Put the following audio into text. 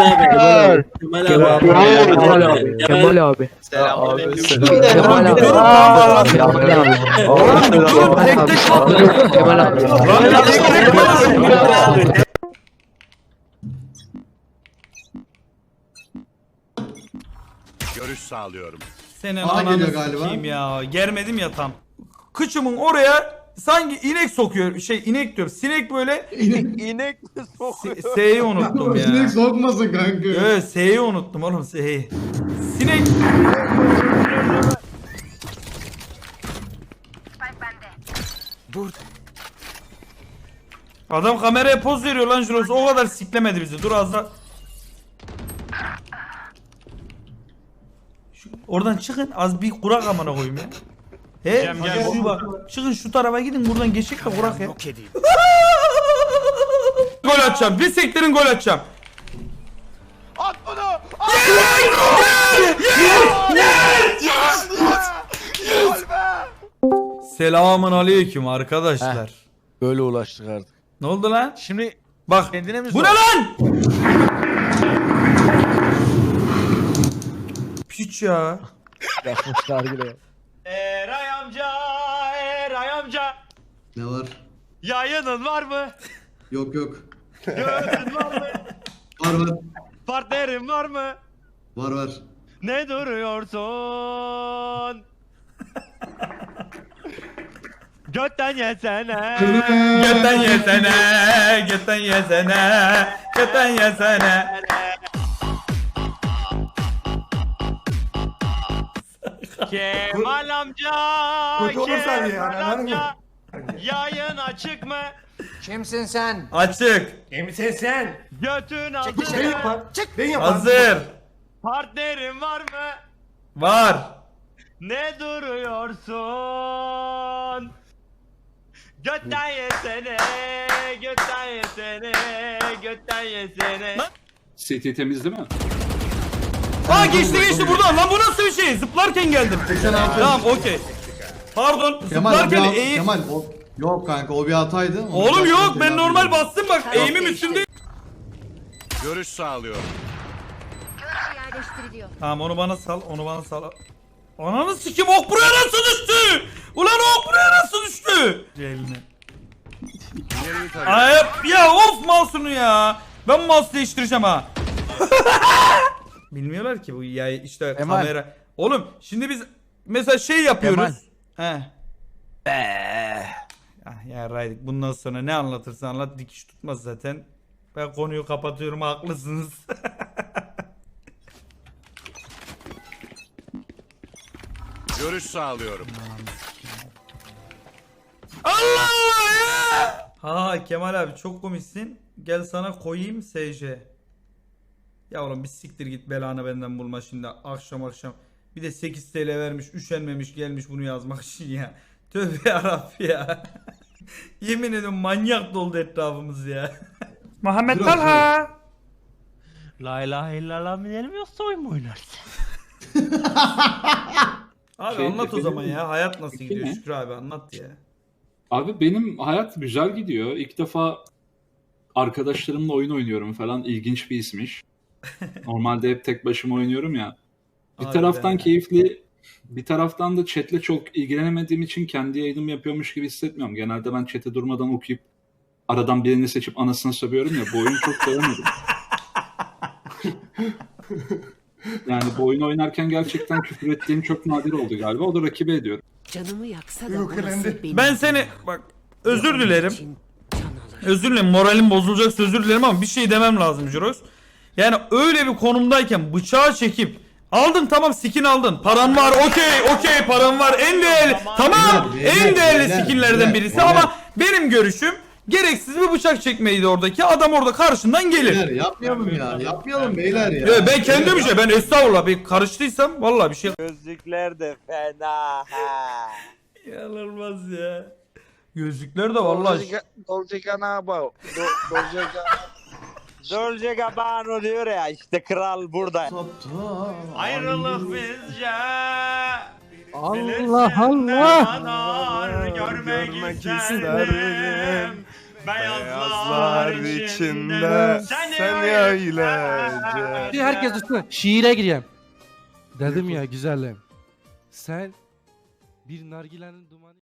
Kemal abi. Kemal abi. Kemal abi. Kemal abi. Kemal abi. Kemal abi. Görüş sağlıyorum. Senin Aa, ananı geliyor galiba. sikeyim ya. Germedim ya tam. Kıçımın oraya sanki inek sokuyor. Şey inek diyor. Sinek böyle. İnek mi sokuyor? S- S'yi unuttum ya. Sinek sokmasın kanka. Evet S'yi unuttum oğlum S'yi. Sinek. Adam kameraya poz veriyor lan Juros. O kadar siklemedi bizi. Dur az da. Şu- oradan çıkın. Az bir kurak amına koyayım ya. He? Gel, gel. Şu bak. Çıkın şu tarafa gidin. Buradan geçecek de kurak ya. Yok edeyim. gol atacağım. Bir sektirin gol atacağım. At bunu! Selamun aleyküm arkadaşlar. Böyle ulaştık artık. Ne oldu lan? Şimdi Bak. kendine mi Bu zor? ne lan? Piç ya. Yapmışlar gibi. Ne var? Yayının var mı? Yok yok. Göğsün var mı? Var var. Partnerin var mı? Var var. Ne duruyorsun? Götten yesene. Götten yesene, götten yesene, götten yesene. Kemal amca, Kötü olursa Kemal ya, anladın amca. Yayın açık mı? Kimsin sen? Açık, Kimsin sen? Götün Ben hazır mı? yapar. Ben yapar. hazır, Partnerin var mı? var. Ne duruyorsun? Götten yesene, götten yesene, götten yesene. CT temiz değil mi? Aa geçti geçti buradan lan bu nasıl bir şey? Zıplarken geldim. 86. Tamam okey. Pardon Kemal, zıplarken eğim. Kemal o yok kanka o bir hataydı. Onu Oğlum yok ben telafi normal ediyorum. bastım bak eğimim üstünde. Görüş sağlıyorum. yerleştiriliyor. Tamam onu bana sal onu bana sal. Ananı sikim ok buraya nasıl düştü? Ulan ok buraya nasıl düştü? Eline. İleriyi. Ay ya of mouse'unu ya. Ben mouse değiştireceğim ha. Bilmiyorlar ki bu ya işte Kemal. kamera. Oğlum şimdi biz mesela şey yapıyoruz. He. Ah ya Raydik bundan sonra ne anlatırsan anlat dikiş tutmaz zaten. Ben konuyu kapatıyorum haklısınız. Görüş sağlıyorum. Allah Allah ya. Ha Kemal abi çok komiksin. Gel sana koyayım SJ. Ya oğlum bir siktir git belanı benden bulma şimdi akşam akşam. Bir de 8 TL vermiş üşenmemiş gelmiş bunu yazmak için ya. Tövbe yarabbim ya. Yemin ediyorum manyak doldu etrafımız ya. Muhammed Dur, Talha. La ilahe illallah bilelim yoksa oyun mu oynarsın? Abi Şey, anlat o zaman ya. Hayat nasıl gidiyor ne? Şükrü abi anlat ya. Abi benim hayat güzel gidiyor. İlk defa arkadaşlarımla oyun oynuyorum falan. İlginç bir ismiş. Normalde hep tek başıma oynuyorum ya. Bir Harbiden taraftan ya. keyifli, bir taraftan da chatle çok ilgilenemediğim için kendi yayınımı yapıyormuş gibi hissetmiyorum. Genelde ben chat'e durmadan okuyup aradan birini seçip anasını sövüyorum ya. Bu oyunu çok sevemedim. yani bu oyunu oynarken gerçekten küfür ettiğim çok nadir oldu galiba. O da rakibe ediyorum. Canımı yaksa da Yok, benim. Ben seni bak özür dilerim. Özür dilerim moralim bozulacak özür dilerim ama bir şey demem lazım Juros. Yani öyle bir konumdayken bıçağı çekip aldın tamam skin aldın. Paran var okey okey paran var en değerli tamam en değerli skinlerden birisi ama benim görüşüm gereksiz bir bıçak çekmeydi oradaki adam orada karşından gelir. Beyler yapmayalım ya. Yapmayalım beyler ya. Ya ben kendim bir şey ben estağfurullah bir karıştıysam vallahi bir şey Gözlükler de fena. ha. Yanılmaz ya. Gözlükler de vallahi Dolce Gabbana. Dolce Dolce Gabbana diyor ya işte kral burada. Ayrılık bizce. Allah Allah. Görmek, görmek isterim. Beyazlar içinde sen öylece. Herkes üstüne şiire gireyim. Dedim ya güzelim. Sen bir nargilenin dumanı